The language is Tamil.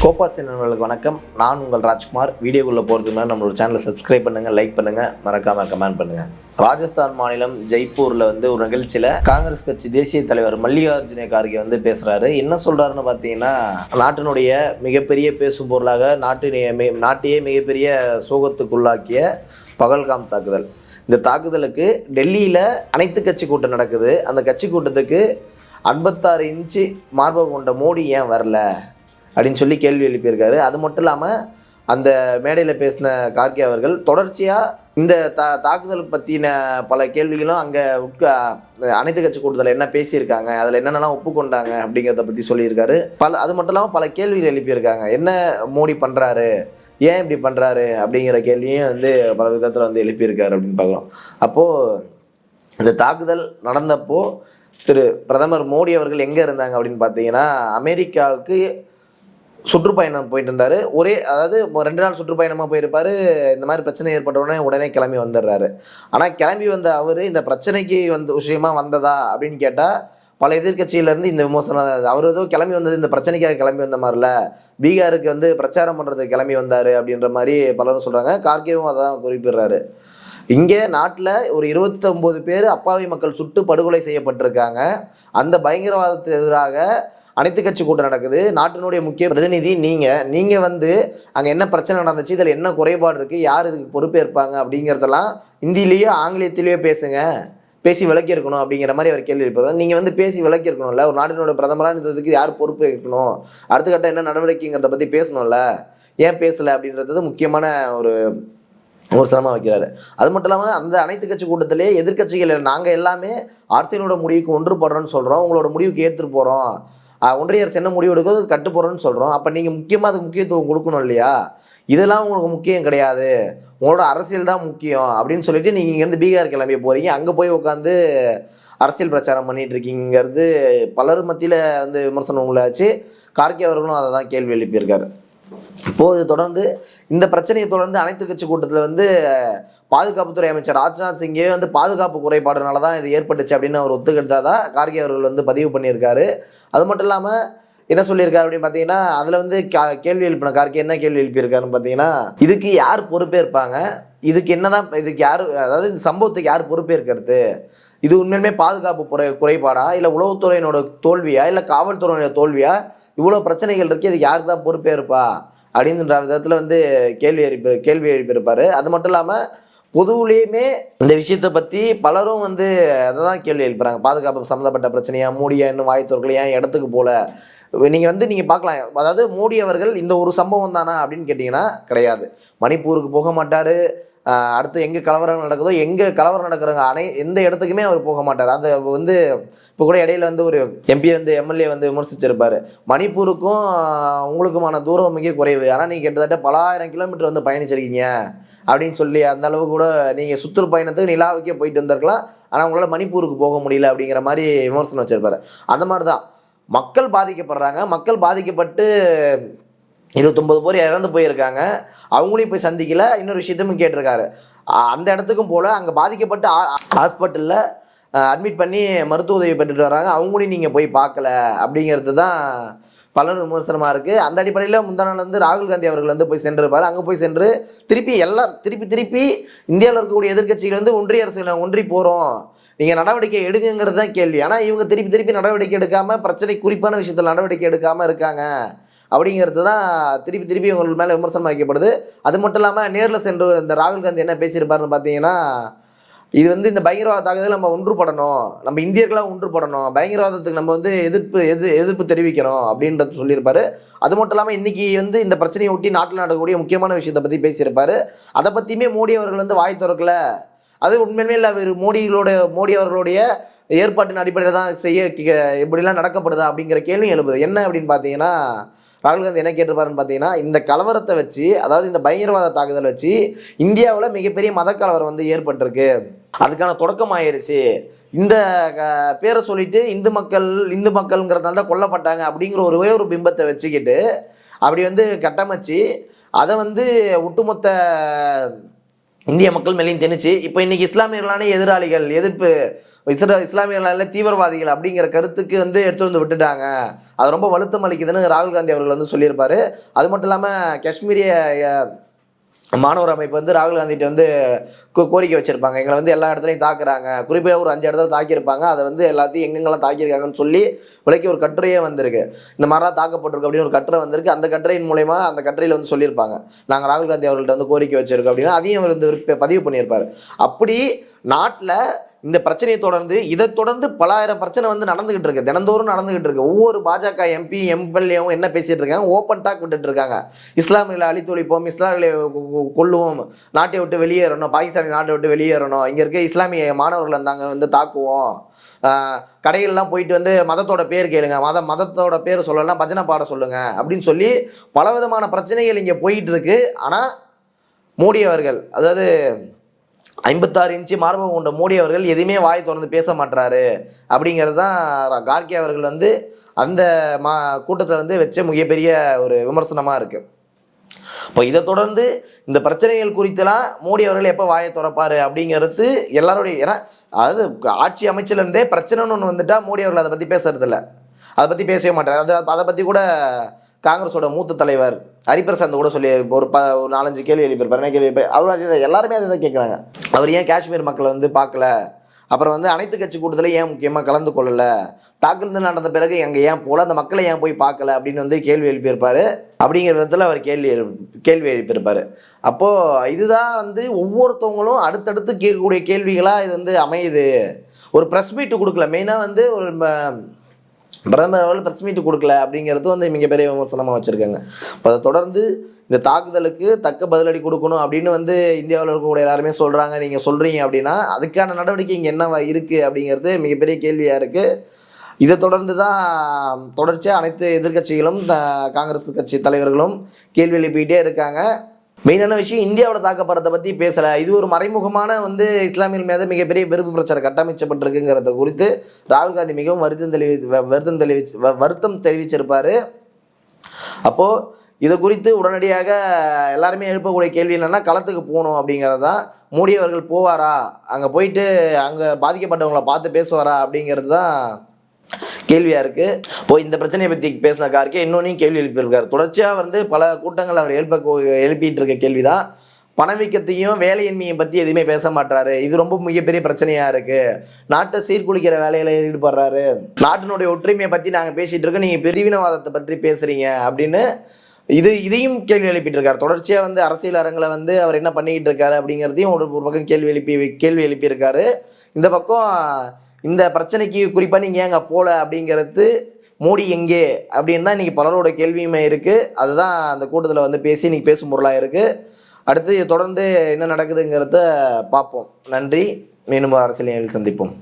கோபா நண்பர்களுக்கு வணக்கம். நான் உங்கள் ராஜ்குமார். வீடியோக்குள்ளே போகிறதுக்கு முன்னாடி நம்மளோட சேனலை சப்ஸ்கிரைப் பண்ணுங்கள் லைக் பண்ணுங்கள் மறக்காமல் கமெண்ட் பண்ணுங்கள் ராஜஸ்தான் மாநிலம் ஜெய்ப்பூரில் வந்து ஒரு நிகழ்ச்சியில் காங்கிரஸ் கட்சி தேசிய தலைவர் மல்லிகார்ஜுன கார்கே வந்து பேசுகிறாரு என்ன சொல்கிறாருன்னு பார்த்தீங்கன்னா நாட்டினுடைய மிகப்பெரிய பேசும் பொருளாக நாட்டினுடைய நாட்டையே மிகப்பெரிய சோகத்துக்குள்ளாக்கிய பகல்காம் தாக்குதல். இந்த தாக்குதலுக்கு டெல்லியில் அனைத்து கட்சி கூட்டம் நடக்குது. அந்த கட்சி கூட்டத்துக்கு ஐம்பத்தாறு இன்ச்சு மார்பகம் கொண்ட மோடி ஏன் வரல? அப்படின்னு சொல்லி கேள்வி எழுப்பியிருக்காரு. அது மட்டும் இல்லாமல் அந்த மேடையில் பேசின கார்கே அவர்கள் தொடர்ச்சியாக இந்த தா தாக்குதல் பற்றின பல கேள்விகளும் அங்கே உட்க அனைத்து கட்சி கூட்டத்தில் என்ன பேசியிருக்காங்க அதில் என்னென்னலாம் ஒப்புக்கொண்டாங்க அப்படிங்கிறத பற்றி சொல்லியிருக்காரு. பல அது மட்டும் இல்லாமல் பல கேள்விகள் எழுப்பியிருக்காங்க. என்ன மோடி பண்ணுறாரு ஏன் இப்படி பண்ணுறாரு அப்படிங்கிற கேள்வியும் வந்து பல விதத்தில் வந்து எழுப்பியிருக்காரு அப்படின்னு பார்க்குறோம் அப்போது இந்த தாக்குதல் நடந்தப்போ திரு பிரதமர் மோடி அவர்கள் எங்கே இருந்தாங்க அப்படின்னு பார்த்தீங்கன்னா அமெரிக்காவுக்கு சுற்றுப்பயணம் போயிட்டு இருந்தாரு ஒரே அதாவது ஒரு ரெண்டு நாள் சுற்றுப்பயணமாக போயிருப்பாரு. இந்த மாதிரி பிரச்சனை ஏற்பட்ட உடனே உடனே கிளம்பி வந்துடுறாரு. ஆனால் கிளம்பி வந்த அவர் இந்த பிரச்சனைக்கு வந்து விஷயமா வந்ததா அப்படின்னு கேட்டால் பல எதிர்க்கட்சியிலேருந்து இந்த விமர்சனம் அவர் ஏதோ கிளம்பி வந்தது இந்த பிரச்சனைக்காக கிளம்பி வந்த மாதிரில பீகாருக்கு வந்து பிரச்சாரம் பண்ணுறதுக்கு கிளம்பி வந்தார் அப்படின்ற மாதிரி பலரும் சொல்கிறாங்க கார்கேவும் அதான் குறிப்பிடுறாரு. இங்கே நாட்டில் ஒரு 29 பேர் அப்பாவி மக்கள் சுட்டு படுகொலை செய்யப்பட்டிருக்காங்க. அந்த பயங்கரவாதத்துக்கு எதிராக அனைத்து கட்சி கூட்டம் நடக்குது. நாட்டினுடைய முக்கிய பிரதிநிதி நீங்கள் நீங்கள் வந்து அங்கே என்ன பிரச்சனை நடந்துச்சு? இதில் என்ன குறைபாடு இருக்குது யார் இதுக்கு பொறுப்பேற்பாங்க? அப்படிங்கிறதெல்லாம் ஹிந்திலேயோ ஆங்கிலத்திலேயோ பேசுங்க. பேசி விளக்கியிருக்கணும் அப்படிங்கிற மாதிரி அவர் கேள்வி எழுப்புறாரு நீங்கள் வந்து பேசி விளக்கியிருக்கணும்ல. ஒரு நாட்டினோட பிரதமராக இருந்ததுக்கு யார் பொறுப்பு இருக்கணும் அடுத்த கட்டம் என்ன நடவடிக்கைங்கிறத பற்றி பேசணும்ல. ஏன் பேசலை அப்படின்றது முக்கியமான ஒரு விமர்சனமாக வைக்கிறாரு. அது மட்டும் இல்லாமல் அந்த அனைத்து கட்சி கூட்டத்திலே எதிர்கட்சிகள் நாங்கள் எல்லாமே அரசியலோட முடிவுக்கு ஒன்றுபடுறோம்னு சொல்கிறோம் உங்களோட முடிவுக்கு ஏற்றுட்டு போகிறோம் ஒன்றிய அரசு என்ன முடிவு எடுக்கோ கட்டு போகிறோன்னு சொல்கிறோம் அப்போ நீங்கள் முக்கியமாக அதுக்கு முக்கியத்துவம் கொடுக்கணும் இல்லையா? இதெல்லாம் உங்களுக்கு முக்கியம் கிடையாது. உங்களோட அரசியல் தான் முக்கியம் அப்படின்னு சொல்லிட்டு நீங்கள் இங்கேருந்து பீகார் கிளம்பி போகிறீங்க அங்கே போய் உட்காந்து அரசியல் பிரச்சாரம் பண்ணிட்டு இருக்கீங்கிறது பலர் மத்தியில் வந்து விமர்சனம் உங்களாச்சு கார்கே அவர்களும் அதை தான் கேள்வி எழுப்பியிருக்காரு. இப்போது தொடர்ந்து இந்த பிரச்சனையை தொடர்ந்து அனைத்து கட்சி கூட்டத்தில் வந்து பாதுகாப்புத்துறை அமைச்சர் ராஜ்நாத் சிங்கே வந்து பாதுகாப்பு குறைபாடுனால தான் இது ஏற்பட்டுச்சு அப்படின்னு அவர் ஒத்துக்கிட்டதா கார்கே அவர்கள் வந்து பதிவு பண்ணியிருக்காரு. அது மட்டும் இல்லாமல் என்ன சொல்லியிருக்காரு அப்படின்னு பார்த்தீங்கன்னா அதில் வந்து கேள்வி எழுப்பின கார்கே என்ன கேள்வி எழுப்பியிருக்காருன்னு பார்த்தீங்கன்னா இதுக்கு யார் பொறுப்பேற்பாங்க இதுக்கு என்னதான் இதுக்கு யார் அதாவது இந்த சம்பவத்துக்கு யார் பொறுப்பேற்கிறது இது உண்மையுமே பாதுகாப்பு குறை குறைபாடா? இல்லை உளவுத்துறையினோட தோல்வியா? இல்லை காவல்துறையினோட தோல்வியா? இவ்வளோ பிரச்சனைகள் இருக்கு இதுக்கு யார் தான் பொறுப்பே இருப்பா? அப்படின்ற விதத்தில் வந்து கேள்வி எழுப்பி கேள்வி எழுப்பியிருப்பாரு. அது மட்டும் இல்லாமல் பொதுவுலேயுமே இந்த விஷயத்தை பற்றி பலரும் வந்து அதை தான் கேள்வி எழுப்புறாங்க. பாதுகாப்பு சம்மந்தப்பட்ட பிரச்சனையா மூடியா இன்னும் வாய்த்தவர்கள் ஏன் இடத்துக்கு போல? நீங்கள் வந்து நீங்கள் பார்க்கலாம். அதாவது மோடி அவர்கள் இந்த ஒரு சம்பவம் தானா அப்படின்னு கேட்டிங்கன்னா கிடையாது. மணிப்பூருக்கு போக மாட்டார். அடுத்து எங்கே கலவரம் நடக்குதோ எங்கே கலவரம் நடக்கிறவங்க அனை எந்த இடத்துக்குமே அவர் போக மாட்டார். அது வந்து இப்போ கூட இடையில வந்து ஒரு எம்பி வந்து எம்எல்ஏ வந்து விமர்சிச்சிருப்பார். மணிப்பூருக்கும் உங்களுக்குமான தூரம் மிக குறைவு. ஆனால் நீங்கள் கிட்டத்தட்ட பலாயிரம் கிலோமீட்டர் வந்து பயணிச்சிருக்கீங்க. அப்படின்னு சொல்லி அந்த அளவு கூட நீங்கள் சுற்றுப்பயணத்துக்கு நிலாவுக்கே போயிட்டு வந்திருக்கலாம். ஆனால் உங்களால் மணிப்பூருக்கு போக முடியல அப்படிங்கிற மாதிரி விமர்சனம் வச்சிருப்பாரு. அந்த மாதிரி தான் மக்கள் பாதிக்கப்படுறாங்க. மக்கள் பாதிக்கப்பட்டு இருபத்தொம்பது பேர் இறந்து போயிருக்காங்க. அவங்களையும் போய் சந்திக்கல. இன்னொரு விஷயத்தையும் கேட்டிருக்காரு. அந்த இடத்துக்கும் போல அங்கே பாதிக்கப்பட்டு ஹாஸ்பிட்டலில் அட்மிட் பண்ணி மருத்துவ உதவி பெற்றுட்டு வராங்க. அவங்களையும் நீங்கள் போய் பார்க்கல. அப்படிங்கிறது தான் பலர் விமர்சனமாக இருக்குது அந்த அடிப்படையில் முந்தா வந்து ராகுல் காந்தி அவர்கள் வந்து போய் சென்றிருப்பார். அங்கே போய் சென்று திருப்பி எல்லாம் திருப்பி திருப்பி இந்தியாவில் இருக்கக்கூடிய எதிர்க்கட்சிகள் வந்து ஒன்றிய அரசியல ஒன்றி போகிறோம் நீங்கள் நடவடிக்கை எடுங்கிறது தான் கேள்வி. ஆனால் இவங்க திருப்பி திருப்பி நடவடிக்கை எடுக்காமல் பிரச்சனை குறிப்பான விஷயத்தில் நடவடிக்கை எடுக்காமல் இருக்காங்க. அப்படிங்கிறது தான் திருப்பி திருப்பி உங்கள் மேலே விமர்சனம் வைக்கப்படுது. அது மட்டும் இல்லாமல் நேரில் சென்று இந்த ராகுல் காந்தி என்ன பேசியிருப்பாருன்னு பார்த்தீங்கன்னா இது வந்து இந்த பயங்கரவாத தாக்குதல் நம்ம ஒன்றுபடணும் நம்ம இந்தியர்களாக ஒன்றுபடணும் பயங்கரவாதத்துக்கு நம்ம வந்து எதிர்ப்பு எது எதிர்ப்பு தெரிவிக்கணும் அப்படின்றது சொல்லியிருப்பாரு. அது மட்டும் இல்லாமல் இன்னைக்கு வந்து இந்த பிரச்சனையை ஒட்டி நாட்டில் நடக்கக்கூடிய முக்கியமான விஷயத்தை பற்றி பேசியிருப்பாரு. அதை பற்றியுமே மோடி அவர்கள் வந்து வாய் திறக்கல. அது உண்மையுமே இல்லை அவர் மோடிகளோட மோடி அவர்களுடைய ஏற்பாட்டின் அடிப்படையில் தான் செய்ய கி- இப்படிலாம் நடக்கப்படுதா அப்படிங்கிற கேள்வி எழுப்புது என்ன அப்படின்னு பார்த்தீங்கன்னா ராகுல்காந்தி என்ன கேட்டிருப்பாருன்னு பார்த்தீங்கன்னா இந்த கலவரத்தை வச்சு அதாவது இந்த பயங்கரவாத தாக்குதலை வச்சு இந்தியாவில் மிகப்பெரிய மத கலவரம் வந்து ஏற்பட்டிருக்கு. அதுக்கான தொடக்கம் ஆயிருச்சு. இந்த க- பேரை சொல்லிட்டு இந்து மக்கள் இந்து மக்கள்ங்கிறதுனால தான் கொல்லப்பட்டாங்க அப்படிங்கிற ஒரே ஒரு பிம்பத்தை வச்சுக்கிட்டு அப்படி வந்து கட்டமைச்சு அதை வந்து ஒட்டுமொத்த இந்திய மக்கள் மேலேயும் திணிச்சு இப்போ இன்னைக்கு இஸ்லாமியர்களான எதிராளிகள் எதிர்ப்பு இஸ்ரா இஸ்லாமியர்கள் தீவிரவாதிகள் அப்படிங்கிற கருத்துக்கு வந்து எடுத்து வந்து விட்டுட்டாங்க. அது ரொம்ப வலுத்தம் அளிக்குதுன்னு ராகுல் காந்தி அவர்கள் வந்து சொல்லியிருப்பாரு. அது மட்டும் இல்லாமல் காஷ்மீரிய மாணவர் அமைப்பு வந்து ராகுல் காந்திகிட்ட வந்து கோரிக்கை வச்சிருப்பாங்க. எங்களை வந்து எல்லா இடத்துலையும் தாக்குறாங்க. குறிப்பாக ஒரு அஞ்சு இடத்துல தாக்கியிருப்பாங்க. அதை வந்து எல்லாத்தையும் எங்கெங்கெல்லாம் தாக்கியிருக்காங்கன்னு சொல்லி விளக்கி ஒரு கட்டுரையே வந்திருக்கு. இந்த மாதிரிலாம் தாக்கப்பட்டிருக்கு அப்படின்னு ஒரு கட்டுரை வந்திருக்கு. அந்த கட்டுரையின் மூலயமா அந்த கட்டுரையில் வந்து சொல்லியிருப்பாங்க. நாங்கள் ராகுல் காந்தி அவர்கள்ட்ட வந்து கோரிக்கை வச்சிருக்கோம் அப்படின்னா. அதையும் அவர் வந்து பதிவு பண்ணியிருப்பார். அப்படி நாட்டில் இந்த பிரச்சனையை தொடர்ந்து இதை தொடர்ந்து பலாயிரம் பிரச்சனை வந்து நடந்துகிட்டு இருக்கு. தினந்தோறும் நடந்துகிட்டு இருக்கு. ஒவ்வொரு பாஜக எம்பி எம்எல்ஏவும் என்ன பேசிட்டு இருக்காங்க? ஓப்பன் டாக் விட்டுட்டு இருக்காங்க. இஸ்லாமியர்களை அழித்தொழிப்போம் இஸ்லாமிய கொள்ளுவோம் கொல்லுவோம் நாட்டை விட்டு வெளியேறணும் பாகிஸ்தானி நாட்டை விட்டு வெளியேறணும். இங்கே இருக்க இஸ்லாமிய மாணவர்களை இருந்தாங்க வந்து தாக்குவோம். கடைகள்லாம் போயிட்டு வந்து மதத்தோட பேர் கேளுங்க. மத மதத்தோட பேர் சொல்லலாம் பஜனை பாட சொல்லுங்க. அப்படின்னு சொல்லி பலவிதமான பிரச்சனைகள் இங்கே போயிட்டு இருக்கு. ஆனால் மோடி அவர்கள் அதாவது ஐம்பத்தாறு இன்ச்சு மார்பகம் கொண்ட மோடி அவர்கள் எதையுமே வாய் திறந்து பேச மாட்டாரு அப்படிங்கிறது தான் கார்கே அவர்கள் வந்து அந்த மா கூட்டத்தை வந்து வச்ச மிகப்பெரிய ஒரு விமர்சனமாக இருக்கு. இப்போ இதை தொடர்ந்து இந்த பிரச்சனைகள் குறித்தெல்லாம் மோடி அவர்கள் எப்போ வாயை திறப்பாரு அப்படிங்கிறது எல்லாருடைய ஏன்னா அதாவது ஆட்சி அமைச்சிலேருந்தே பிரச்சனைன்னு ஒன்று வந்துட்டால் மோடி அவர்கள் அதை பற்றி பேசுறதில்ல. அதை பற்றி பேசவே மாட்டார். அது அதை பற்றி கூட காங்கிரஸோட மூத்த தலைவர் ஹரிபிரசாந்த் கூட சொல்லி ஒரு ப ஒரு நாலஞ்சு கேள்வி எழுப்பியிருப்பார். என்ன கேள்வி அவர் அதே தான் எல்லாருமே அதை தான் கேட்குறாங்க அவர் ஏன் காஷ்மீர் மக்களை வந்து பார்க்கல? அப்புறம் வந்து அனைத்து கட்சி கூட்டத்தில் ஏன் முக்கியமாக கலந்து கொள்ளலை? தாக்குதல் நடந்த பிறகு எங்கே ஏன் போகல அந்த மக்களை ஏன் போய் பார்க்கல? அப்படின்னு வந்து கேள்வி எழுப்பியிருப்பார். அப்படிங்கிற விதத்தில் அவர் கேள்வி எழு- கேள்வி எழுப்பியிருப்பார். அப்போது இதுதான் வந்து ஒவ்வொருத்தவங்களும் அடுத்தடுத்து கேட்கக்கூடிய கேள்விகளாக இது வந்து அமையுது. ஒரு ப்ரெஸ் மீட்டு கொடுக்கல. மெயினாக வந்து ஒரு பிரதமர் அவர்கள் பிரஸ் மீட் கொடுக்கல அப்படிங்கிறது வந்து மிகப்பெரிய விமர்சனமாக வச்சுருக்காங்க. இப்போ அதை தொடர்ந்து இந்த தாக்குதலுக்கு தக்க பதிலடி கொடுக்கணும் அப்படின்னு வந்து இந்தியாவில் இருக்கக்கூடிய எல்லாருமே சொல்கிறாங்க நீங்கள் சொல்கிறீங்க அப்படின்னா அதுக்கான நடவடிக்கை இங்கே என்னவா இருக்குது அப்படிங்கிறது மிகப்பெரிய கேள்வியாக இருக்குது இதை தொடர்ந்து தான் தொடர்ச்சியாக அனைத்து எதிர்க்கட்சிகளும் த- காங்கிரஸ் கட்சி தலைவர்களும் கேள்வி எழுப்பிக்கிட்டே இருக்காங்க. மெயினான விஷயம் இந்தியாவோட தாக்கப்படுறதை பற்றி பேசலை. இது ஒரு மறைமுகமான வந்து இஸ்லாமியர்கள் மீது மிகப்பெரிய வெறுப்பு பிரச்சாரம் கட்டமைச்சப்பட்டிருக்குங்கிறத குறித்து ராகுல் காந்தி மிகவும் வருத்தம் தெளிவி வருத்தம் தெரிவிச்சு வ- வருத்தம் தெரிவிச்சிருப்பார். அப்போது இது குறித்து உடனடியாக எல்லாருமே எழுப்பக்கூடிய கேள்வி என்னென்னா களத்துக்கு போகணும் அப்படிங்கிறது தான். மோடி அவர்கள் போவாரா? அங்கே போயிட்டு அங்கே பாதிக்கப்பட்டவங்கள பார்த்து பேசுவாரா அப்படிங்கிறது தான் கேள்வியாக இருக்குது இப்போ இந்த பிரச்சனையை பற்றி பேசின கார்கே இன்னொன்னையும் கேள்வி எழுப்பியிருக்காரு. தொடர்ச்சியாக வந்து பல கூட்டங்கள் அவர் எழுப்ப எழுப்பிட்டு இருக்க கேள்வி தான் பணவீக்கத்தையும் வேலையின்மையை பற்றி எதுவுமே பேச மாட்டாரு இது ரொம்ப மிகப்பெரிய பிரச்சனையாக இருக்குது நாட்டை சீர்குலைக்கிற வேலையில் ஈடுபடுறாரு. நாட்டினுடைய ஒற்றுமையை பற்றி நாங்கள் பேசிகிட்டு இருக்கோம். நீங்கள் பிரிவினவாதத்தை பற்றி பேசுகிறீங்க அப்படின்னு இது இதையும் கேள்வி எழுப்பிட்டு இருக்காரு. தொடர்ச்சியாக வந்து அரசியல் அரங்கில் வந்து அவர் என்ன பண்ணிக்கிட்டு இருக்காரு அப்படிங்கிறதையும் ஒரு பக்கம் கேள்வி எழுப்பி கேள்வி எழுப்பியிருக்காரு. இந்த பக்கம் இந்த பிரச்சனைக்கு குறிப்பாக நீங்கள் ஏங்க போகல அப்படிங்கிறது மோடி எங்கே அப்படின்னு தான் இன்றைக்கி பலரோட கேள்வியுமே இருக்குது அதுதான் அந்த கூட்டத்தில் வந்து பேசி இன்னைக்கு பேசும் பொருளாக இருக்குது அடுத்து தொடர்ந்து என்ன நடக்குதுங்கிறத பார்ப்போம். நன்றி. மீண்டும் அரசியல் சந்திப்போம்.